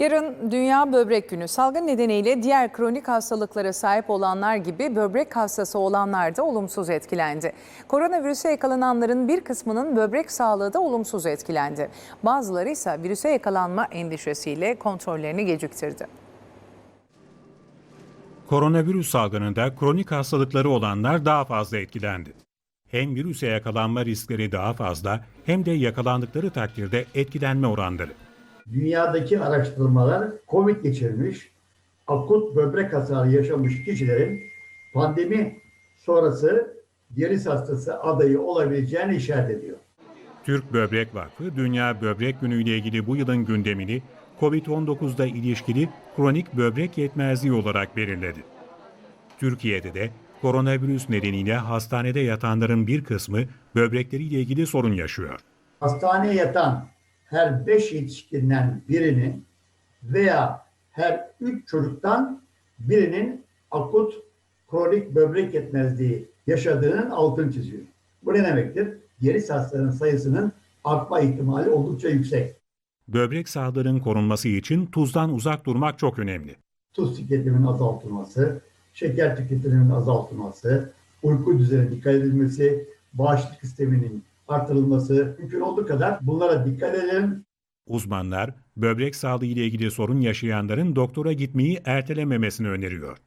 Yarın Dünya Böbrek Günü. Salgın nedeniyle diğer kronik hastalıklara sahip olanlar gibi böbrek hastası olanlar da olumsuz etkilendi. Koronavirüse yakalananların bir kısmının böbrek sağlığı da olumsuz etkilendi. Bazıları ise virüse yakalanma endişesiyle kontrollerini geciktirdi. Koronavirüs salgınında kronik hastalıkları olanlar daha fazla etkilendi. Hem virüse yakalanma riskleri daha fazla hem de yakalandıkları takdirde etkilenme oranları. Dünyadaki araştırmalar COVID geçirmiş, akut böbrek hasarı yaşamış kişilerin pandemi sonrası dializ hastası adayı olabileceğini işaret ediyor. Türk Böbrek Vakfı Dünya Böbrek Günü ile ilgili bu yılın gündemini COVID-19'da ilişkili kronik böbrek yetmezliği olarak belirledi. Türkiye'de de koronavirüs nedeniyle hastanede yatanların bir kısmı böbrekleriyle ilgili sorun yaşıyor. Hastaneye yatan her 5 yetişkinden birinin veya her 3 çocuktan birinin akut kronik böbrek yetmezliği yaşadığının altını çiziyor. Bu ne demektir? Dializ hastaların sayısının artma ihtimali oldukça yüksek. Böbrek sağlığının korunması için tuzdan uzak durmak çok önemli. tuz tüketiminin azaltılması, şeker tüketiminin azaltılması, uyku düzenine dikkat edilmesi, bağışıklık sisteminin artırılması mümkün olduğu kadar bunlara dikkat edelim. Uzmanlar böbrek sağlığı ile ilgili sorun yaşayanların doktora gitmeyi ertelememesini öneriyor.